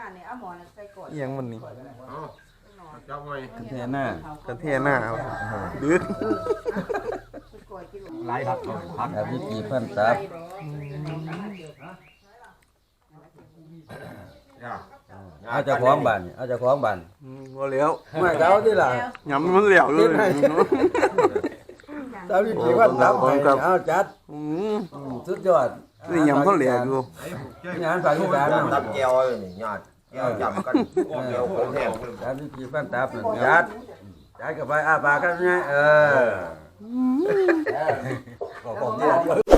มาเนี่ยเอาหมอนใส่ก่อนเอียงมันนี่เอาจับไว้กระเทหน้ากระเทหน้าครับดึกใส่ก่อนกินหลายครับพักแบบวิธีเพิ่นตับย่าเอาเจ้าของบ้านนี่เอาเจ้าของบ้านบ่เหลียวไม่เจ้าที่ล่ะยำมันเหลียวเลยเจ้าวิธีว่าตับให้เอาจัดสุดยอด นี่ยำเขาเหลียวอยู่งานภาคอีสานตับแก้วนี่ญาติแก้วจำกันแก้วของแห้งจัดวิธีเพิ่นตับนั่นจัดจัดเข้าไปอ้าปากกันไงเออ บอกเนี่ย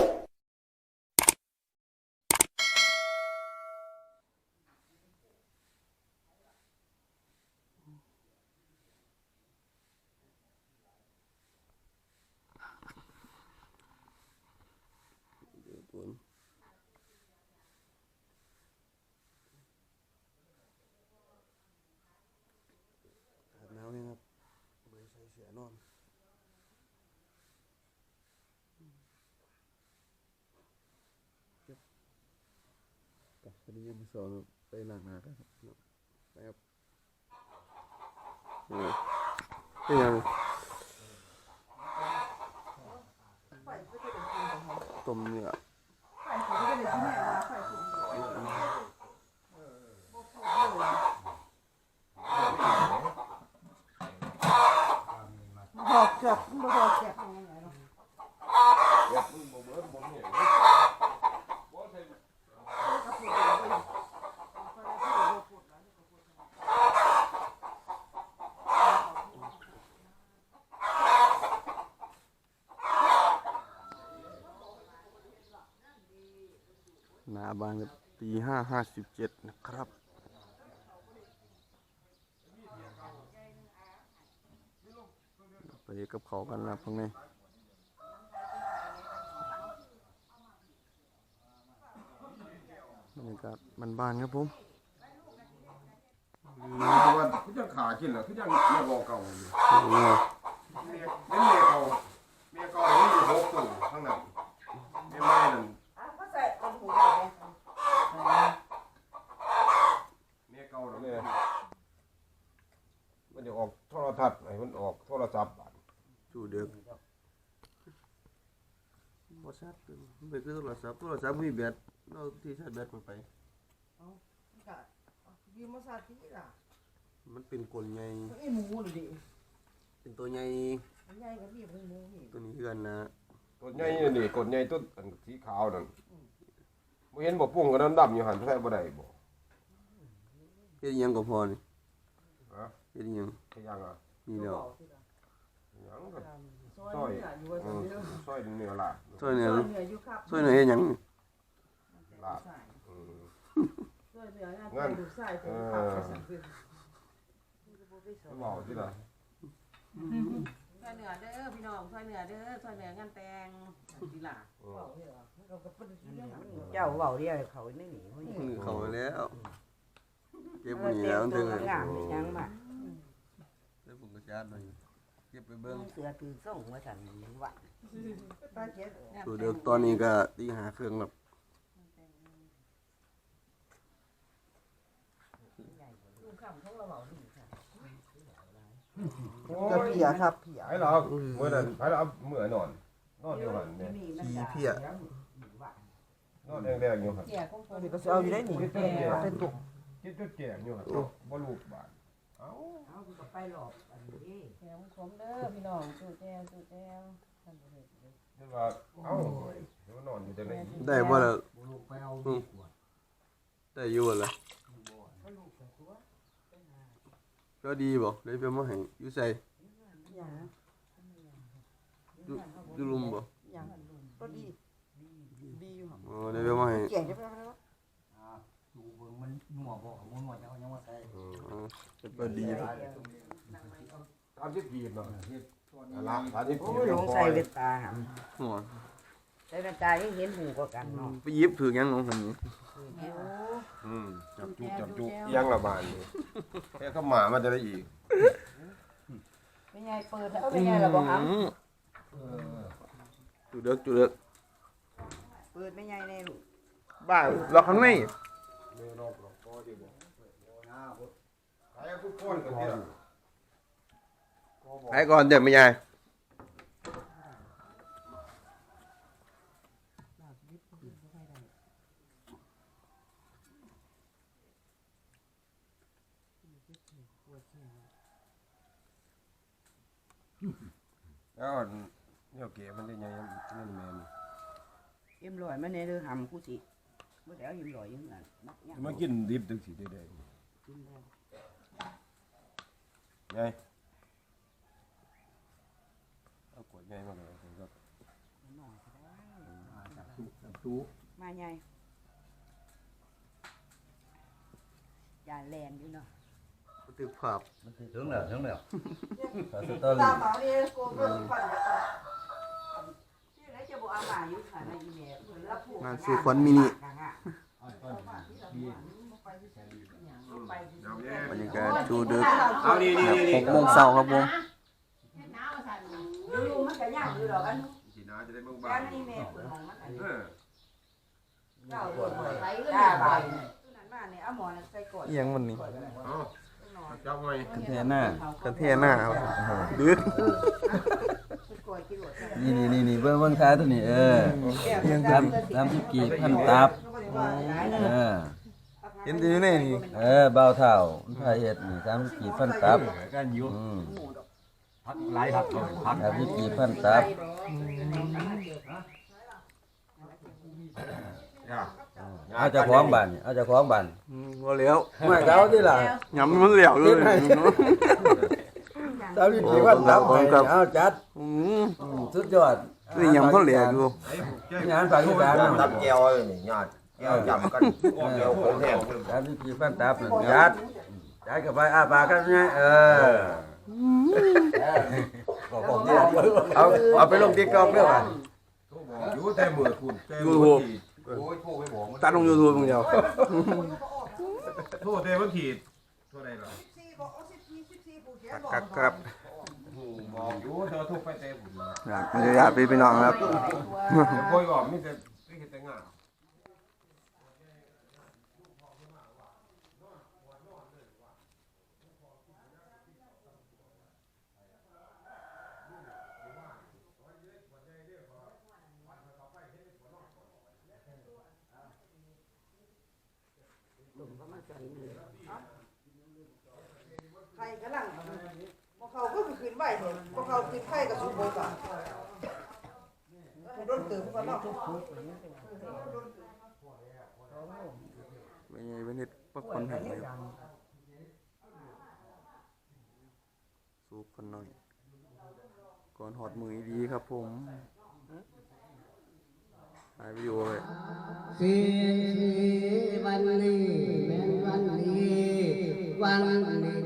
หนาวนี่ครับเบยใส่เสื้อ นอนกับคดียังสอนไปหลังนากันครับไปครับเป็นยังต้มเนื้อ หอกเกือ บบ่หอกเกือบยังไงเนาะหนาบานตีห้าห้าสิบเจ็ดนะครับ ไปกับเขากันนะพวกนี้บรรยากาศบ้านครับผมว่าพี่จังขาขึ้นเหรอพี่จังเมียเก่าอยู่เมียเมียเก่าเมียเก่านี่อยู่หกตู่ข้างหน้าเมียไม่นั่น อะก็ใส่เอาหูใส่ไป เมียเก่าน่ะแม่มันจะออกโทรทัศน์ให้มันออกโทรศัพท์บัด จูเด็ก บอชัดไปคือโทรศัพท์โทรศัพท์มีแบตเราที่ชาร์จแบตมันไปค่ะยืมมาซาทีล่ะมันเป็นกลไงไอ้หมูนี่ดิเป็นตัวใหญ่มันใหญ่กว่าพี่หมูนี่ตัวนี้เพื่อนนะกดใหญ่นี่นี่กดใหญ่ต้นอันสีขาวนั่นบ่เห็นบ่ปุ้งกับน้ำดำอยู่หันใส่บ่ได้บ่เฮ็ดอิหยังก็พอนี่ฮะเฮ็ดอิหยังคือยังอะนี่แล้วยังก็ซอย เนี่ยอยู่ว่าเอซั่นอเด้อซอยเนื้อละช่วยเนี่ยซอยเนี่ยอยู่ครับช่วยหน่อยเฮ็ดหยังนี่ลาบอืมซอยเนี่ยงานดูใส่เป็นผักซั่นเด้อมันเว้าสิล่ะซอยเหนือเด้อพี่น้องซอยเหนือเด้อซอยเหนืองานแต่งดีล่ะอืมเจ้าเว้าเรียกเขาไม่หนีเขามือเขาแล้วเก็บมันนี่แล้วถึงงามนี่ยังมาเดี๋ยวผมก็ชาร์จหน่อย เก็บไปเบิ่งเสือถือส่งมาสั่นว่าป้าเจ็ดตัวเด็กตอนนี้ก็ตีหาเครื่องแล้วจะเพียครับเพียไผล่ะมื้อนั้นไผล่ะมื้อนอน นอนอยู่หั่นเนี่ยขี้เพี้ยนอนแดงๆอยู่หั่นเพียของผมก็เอาอยู่ได้หนิเป็นตุกจิตจุดแจงอยู่หั่นบ่ลูกบาด เอ้าเอาก็ไปหลอกอันนี้แถวผมเด้อพี่น้องตู้แก้วตู้แก้วท่านผู้ชมเห็นว่าเอ้าเดี๋ยวนอนอยู่จังได๋ได้บ่ล่ะอืมได้อยู่บ่ล่ะก็ดีบ่ได้ไปมาให้อยู่ใส่อย่างอยู่อยู่ลุมบ่อย่างก็ดีดีอยู่หรออ๋อได้ไปมาให้เก่งจะไปแล้วดูเบิ่ง มันหนัวบ่มันหนัวจะเอายังว่าใส่อ๋อเป็นบ่ดีเนาะตามที่กีบเนาะเฮ็ดละตามที่กีโอ้บยลงใส่เวตาหหัวำใส่เวตาให้เห็นหูกว่ากันเนาะไปหยิบถือหยังของหั่นนี่อืมจับจุกจับจุกเอียงละบาดนี่แค่เข้ามามันจะได้อีกไม่ใหญ่เปิดแล้วไม่ใหญ่ระบอกครับอืมจุดเด็กจุดเด็กเปิดไม่ใหญ่ในลูกบ้าเราข้างใน ไม่รอบหรอกก็ขายทุกคนกันที่ละไปก่อนเดี๋ยวไม่ยายแล้วเนี่ยเก๋มันได้ไงนั่นแม่นเอ็มลอยมาในเรือหำกูสิ บ่ได้เอาเอ็มลอยยังไงนักยังมากินดิบจังสิได้ได้กินแล้วไงเอาขวดใหญ่มาเลยครับน้อยก็ได้ตู้มาใหญ่ยาแลนอยู่เนาะตึกภาพถึงแล้วถึงแล้วสตอรี่ตาเมาเนี่ยโกงก็ฝันจะชื่ งานซื้อควันมินิบรรยากาศชูดึกเอานี่นี่นี่หกโมงเช้าครับผมดูมันก็ย่างอยู่ดอกอันสีน้าจะได้บางย่างในอีเมลเปิดมองมันอันๆนี้เออเก้าตัวใส่ตาใบนั่นมาเนี่ยเอาหมอนใส่ก่อนเอียงมันนี่เอาจับไว้กันเทหน้ากันเทหน้าครับดึก ก่อยกิโลนี่นี่นี่นี่เบิ่งเบิ่งท้ายตัวนี้เออยังทำทำที่กีบพันตับ เออ เห็นอยู่นี่นี่เออเบาเท่ามันพาเฮ็ดนี่ทำที่กีบพันตับกันอยู่อืมพักหลายพักพักทำที่กีบพันตับเอาเจ้าของบ้านนี่เอาเจ้าของบ้านบ่แล้วไม่เจ้าที่ล่ะยำมันแล้วเลย เจ้าที่กีบพันตับเอาจัดอืมอืมสุดยอดนี่ยำเขาเหลียอยู่งานภาคอีสานตับแก้วเลยนี่ญาติแก้วจำกันแก้วของแท้ทำที่กีบพันตับนั่นจัดจัดเข้าไปอ้าปากกันไงเออเอาเอาไปลงติ๊กต็อกด้วยว่ะอยู่แต่มือคุณแต่ยูมือทูบขีดโอ้ยพวกไปบอกมันตัดลง YouTube มึงเดียวโทษแต่ว่าขีดเท่าไรหรอ ครับครับบอกอยู่เธอทุกไปเต็มผมครับบรรยากาศพี่พี่น้องครับค่อยบอกมีแต่ไม่เห็นแต่งานใครกำลังพวกเขาก็คื นไหวเนี่ยพวกเขาคืนไข่กับสุโขทัยโดนตื่นกันเนาะเป็นไงเป็นเฮ็ดปักคนแห่งเลยสูบคนหน่อย ก่อนหอดมือดีครับผมถ่ายวิดีโอไว้สีวันนี้แม่นวันนี้ วันนี้